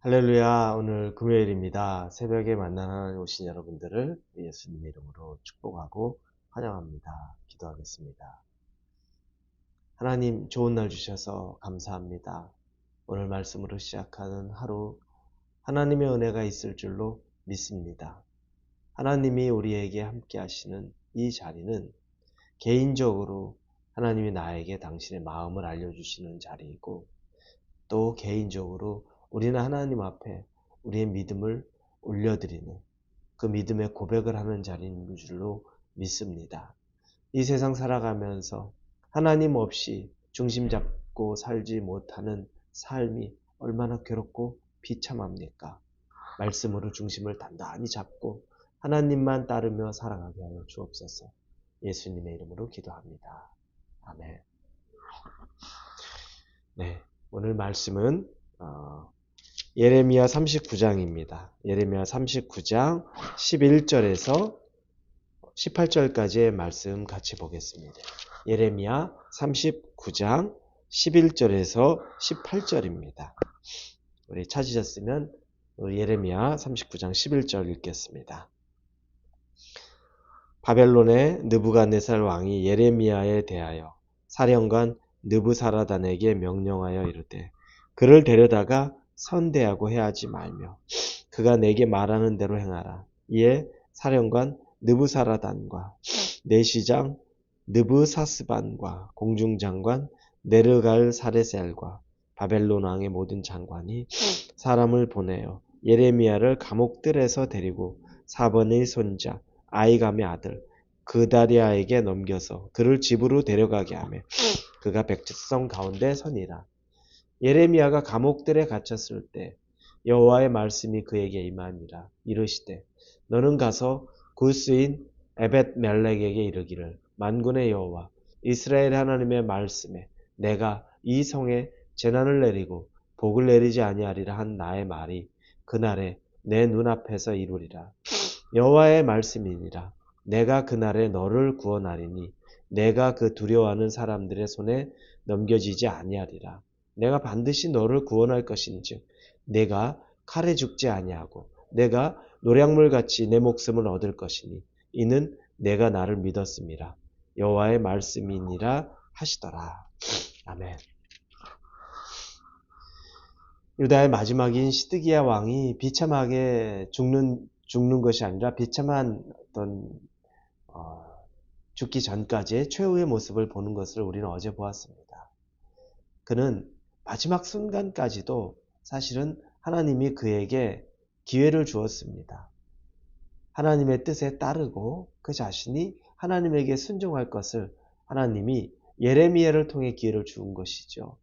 할렐루야. 오늘 금요일입니다. 새벽에 만나는 오신 여러분들을 예수님의 이름으로 축복하고 환영합니다. 기도하겠습니다. 하나님 좋은 날 주셔서 감사합니다. 오늘 말씀으로 시작하는 하루 하나님의 은혜가 있을 줄로 믿습니다. 하나님이 우리에게 함께 하시는 이 자리는 개인적으로 하나님이 나에게 당신의 마음을 알려주시는 자리이고 또 개인적으로 우리는 하나님 앞에 우리의 믿음을 올려드리는 그 믿음의 고백을 하는 자리인 줄로 믿습니다. 이 세상 살아가면서 하나님 없이 중심 잡고 살지 못하는 삶이 얼마나 괴롭고 비참합니까? 말씀으로 중심을 단단히 잡고 하나님만 따르며 살아가게 하여 주옵소서. 예수님의 이름으로 기도합니다. 아멘. 네, 오늘 말씀은 어, 예레미야 39장입니다. 예레미야 39장 11절에서 18절까지의 말씀 같이 보겠습니다. 예레미야 39장 11절에서 18절입니다. 우리 찾으셨으면 예레미야 39장 11절 읽겠습니다. 바벨론의 느부갓네살 왕이 예레미야에 대하여 사령관 느부사라단에게 명령하여 이르되 그를 데려다가 선대하고 해하지 말며 그가 내게 말하는 대로 행하라. 이에 사령관 느부사라단과 내시장 느부사스반과 공중장관 네르갈 사레셀과 바벨론 왕의 모든 장관이 사람을 보내어 예레미야를 감옥들에서 데리고 사번의 손자 아이감의 아들 그다리아에게 넘겨서 그를 집으로 데려가게 하며 그가 백성 가운데 선이라. 예레미야가 감옥들에 갇혔을 때 여호와의 말씀이 그에게 임하니라 이르시되 너는 가서 구스인 에벳 멜렉에게 이르기를 만군의 여호와 이스라엘 하나님의 말씀에 내가 이 성에 재난을 내리고 복을 내리지 아니하리라 한 나의 말이 그날에 내 눈앞에서 이루리라. 여호와의 말씀이니라. 내가 그날에 너를 구원하리니 내가 그 두려워하는 사람들의 손에 넘겨지지 아니하리라 내가 반드시 너를 구원할 것인즉 내가 칼에 죽지 아니하고 내가 노량물 같이 내 목숨을 얻을 것이니 이는 내가 나를 믿었습니다. 여호와의 말씀이니라 하시더라. 아멘. 유다의 마지막인 시드기야 왕이 비참하게 죽는 죽는 것이 아니라 비참한 어떤 어, 죽기 전까지의 최후의 모습을 보는 것을 우리는 어제 보았습니다. 그는 마지막 순간까지도 사실은 하나님이 그에게 기회를 주었습니다. 하나님의 뜻에 따르고 그 자신이 하나님에게 순종할 것을 하나님이 예레미야를 통해 기회를 주은 것이죠.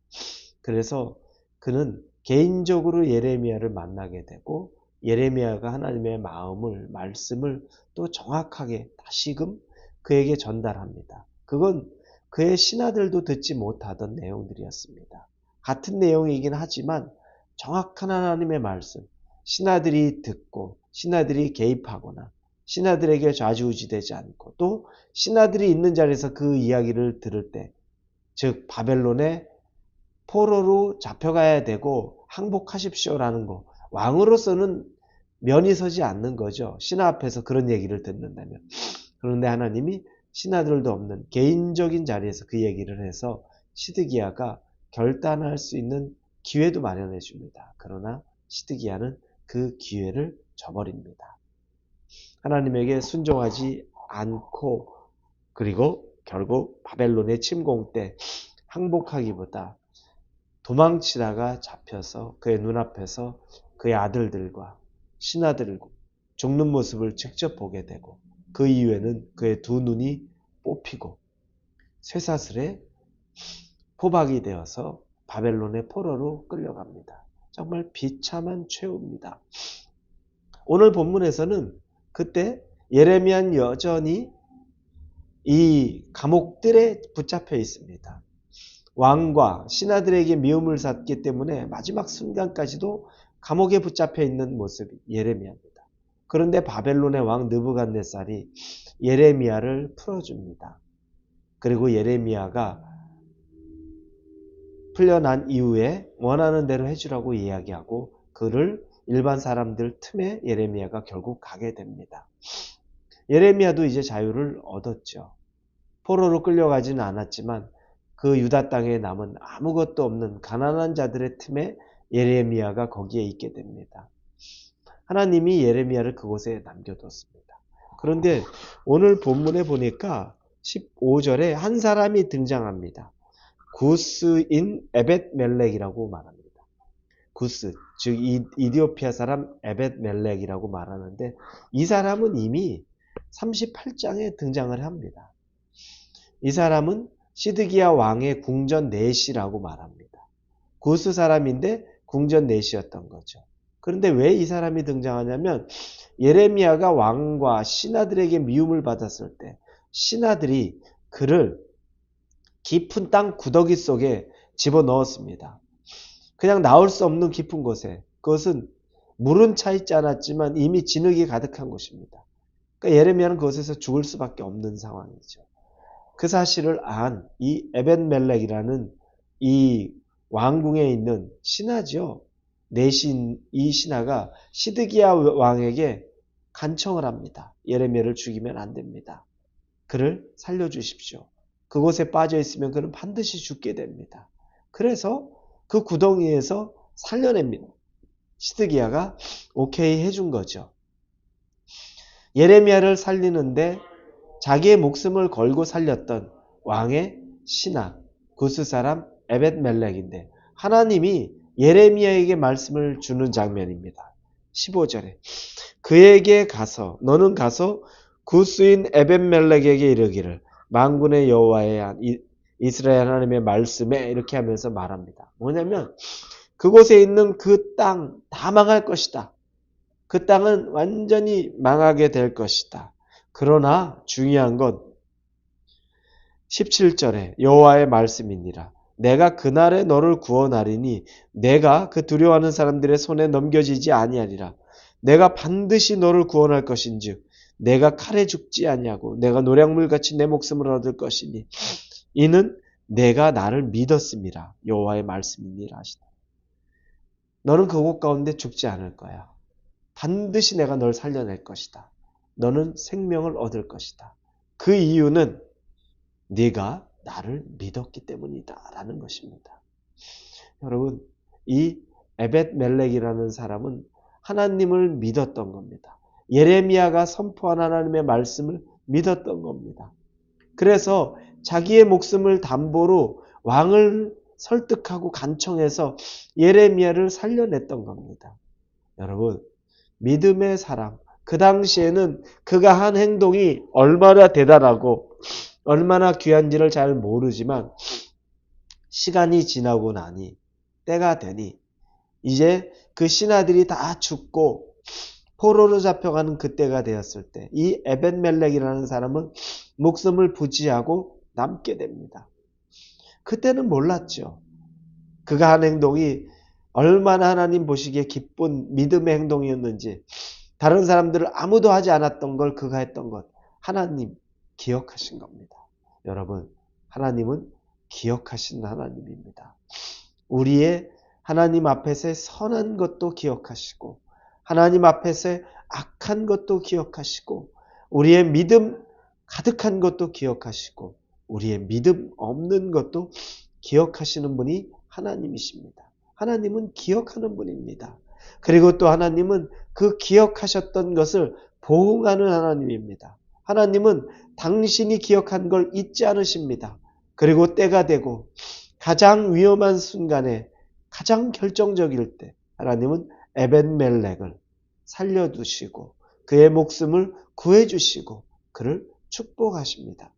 그래서 그는 개인적으로 예레미야를 만나게 되고 예레미야가 하나님의 마음을 말씀을 또 정확하게 다시금 그에게 전달합니다. 그건 그의 신하들도 듣지 못하던 내용들이었습니다. 같은 내용이긴 하지만 정확한 하나님의 말씀, 신하들이 듣고 신하들이 개입하거나 신하들에게 좌지우지되지 않고 또 신하들이 있는 자리에서 그 이야기를 들을 때, 즉 바벨론의 포로로 잡혀가야 되고 항복하십시오라는 거, 왕으로서는 면이 서지 않는 거죠. 신하 앞에서 그런 얘기를 듣는다면. 그런데 하나님이 신하들도 없는 개인적인 자리에서 그 얘기를 해서 시드기야가 결단할 수 있는 기회도 마련해 줍니다. 그러나 시드기야는 그 기회를 저버립니다. 하나님에게 순종하지 않고 그리고 결국 바벨론의 침공 때 항복하기보다 도망치다가 잡혀서 그의 눈앞에서 그의 아들들과 신하들과 죽는 모습을 직접 보게 되고 그 이후에는 그의 두 눈이 뽑히고 쇠사슬에 포박이 되어서 바벨론의 포로로 끌려갑니다. 정말 비참한 최후입니다. 오늘 본문에서는 그때 예레미야는 여전히 이 감옥들에 붙잡혀 있습니다. 왕과 신하들에게 미움을 샀기 때문에 마지막 순간까지도 감옥에 붙잡혀 있는 모습이 예레미야입니다. 그런데 바벨론의 왕 느부갓네살이 예레미야를 풀어줍니다. 그리고 예레미야가 풀려난 이후에 원하는 대로 해주라고 이야기하고 그를 일반 사람들 틈에 예레미야가 결국 가게 됩니다. 예레미야도 이제 자유를 얻었죠. 포로로 끌려가지는 않았지만 그 유다 땅에 남은 아무것도 없는 가난한 자들의 틈에 예레미야가 거기에 있게 됩니다. 하나님이 예레미야를 그곳에 남겨뒀습니다. 그런데 오늘 본문에 보니까 15절에 한 사람이 등장합니다. 구스인 에벳 멜렉이라고 말합니다. 구스, 즉 이- 이디오피아 사람 에벳 멜렉이라고 말하는데 이 사람은 이미 38장에 등장을 합니다. 이 사람은 시드기야 왕의 궁전 내시라고 말합니다. 구스 사람인데 궁전 내시였던 거죠. 그런데 왜 이 사람이 등장하냐면 예레미야가 왕과 신하들에게 미움을 받았을 때 신하들이 그를 깊은 땅 구더기 속에 집어 넣었습니다. 그냥 나올 수 없는 깊은 곳에 그것은 물은 차 있지 않았지만 이미 진흙이 가득한 곳입니다. 그러니까 예레미야는 그곳에서 죽을 수밖에 없는 상황이죠. 그 사실을 안 이 에벤멜렉이라는 이 왕궁에 있는 신하죠. 내신 이 신하가 시드기야 왕에게 간청을 합니다. 예레미야를 죽이면 안 됩니다. 그를 살려 주십시오. 그곳에 빠져 있으면 그는 반드시 죽게 됩니다. 그래서 그 구덩이에서 살려냅니다. 시드기야가 오케이 해준 거죠. 예레미야를 살리는데 자기의 목숨을 걸고 살렸던 왕의 신하 구스 사람 에벳 멜렉인데 하나님이 예레미야에게 말씀을 주는 장면입니다. 15절에 그에게 가서 너는 가서 구스인 에벳 멜렉에게 이르기를 만군의 여호와의 이스라엘 하나님의 말씀에 이렇게 하면서 말합니다. 뭐냐면 그곳에 있는 그 땅 다 망할 것이다. 그 땅은 완전히 망하게 될 것이다. 그러나 중요한 건 17절에 여호와의 말씀이니라. 내가 그날에 너를 구원하리니 내가 그 두려워하는 사람들의 손에 넘겨지지 아니하리라. 내가 반드시 너를 구원할 것인즉 내가 칼에 죽지 아니하고 내가 노량물같이 내 목숨을 얻을 것이니 이는 내가 나를 믿었음이라 여호와의 말씀이니라 하시다. 너는 그곳 가운데 죽지 않을 거야. 반드시 내가 널 살려낼 것이다. 너는 생명을 얻을 것이다. 그 이유는 네가 나를 믿었기 때문이다라는 것입니다. 여러분, 이 에벳 멜렉이라는 사람은 하나님을 믿었던 겁니다. 예레미야가 선포한 하나님의 말씀을 믿었던 겁니다. 그래서 자기의 목숨을 담보로 왕을 설득하고 간청해서 예레미야를 살려냈던 겁니다. 여러분, 믿음의 사람, 그 당시에는 그가 한 행동이 얼마나 대단하고 얼마나 귀한지를 잘 모르지만 시간이 지나고 나니 때가 되니 이제 그 신하들이 다 죽고 포로로 잡혀가는 그때가 되었을 때 이 에벤멜렉이라는 사람은 목숨을 부지하고 남게 됩니다. 그때는 몰랐죠. 그가 한 행동이 얼마나 하나님 보시기에 기쁜 믿음의 행동이었는지 다른 사람들을 아무도 하지 않았던 걸 그가 했던 것 하나님 기억하신 겁니다. 여러분 하나님은 기억하신 하나님입니다. 우리의 하나님 앞에서의 선한 것도 기억하시고 하나님 앞에서의 악한 것도 기억하시고 우리의 믿음 가득한 것도 기억하시고 우리의 믿음 없는 것도 기억하시는 분이 하나님이십니다. 하나님은 기억하는 분입니다. 그리고 또 하나님은 그 기억하셨던 것을 보응하는 하나님입니다. 하나님은 당신이 기억한 걸 잊지 않으십니다. 그리고 때가 되고 가장 위험한 순간에 가장 결정적일 때 하나님은 에벤멜렉을 살려두시고 그의 목숨을 구해주시고 그를 축복하십니다.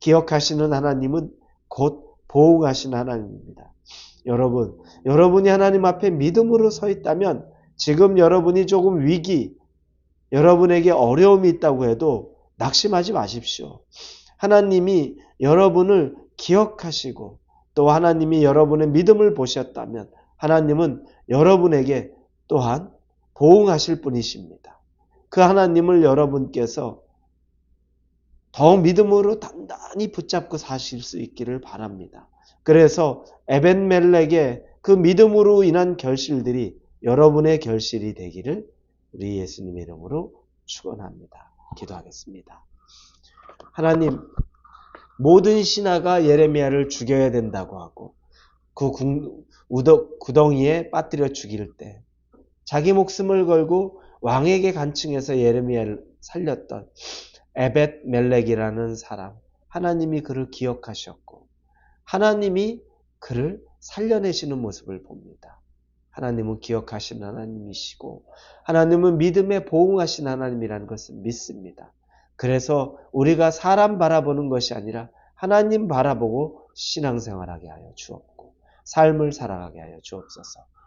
기억하시는 하나님은 곧 보호하시는 하나님입니다. 여러분, 여러분이 하나님 앞에 믿음으로 서 있다면 지금 여러분이 조금 위기, 여러분에게 어려움이 있다고 해도 낙심하지 마십시오. 하나님이 여러분을 기억하시고 또 하나님이 여러분의 믿음을 보셨다면 하나님은 여러분에게 또한 보응하실 분이십니다. 그 하나님을 여러분께서 더 믿음으로 단단히 붙잡고 사실 수 있기를 바랍니다. 그래서 에벤멜렉의 그 믿음으로 인한 결실들이 여러분의 결실이 되기를 우리 예수님의 이름으로 축원합니다. 기도하겠습니다. 하나님 모든 신하가 예레미야를 죽여야 된다고 하고 그 구덩이에 빠뜨려 죽일 때 자기 목숨을 걸고 왕에게 간청해서 예레미야를 살렸던 에벳 멜렉이라는 사람 하나님이 그를 기억하셨고 하나님이 그를 살려내시는 모습을 봅니다. 하나님은 기억하시는 하나님이시고 하나님은 믿음에 보응하신 하나님이라는 것을 믿습니다. 그래서 우리가 사람 바라보는 것이 아니라 하나님 바라보고 신앙생활하게 하여 주옵고 삶을 살아가게 하여 주옵소서.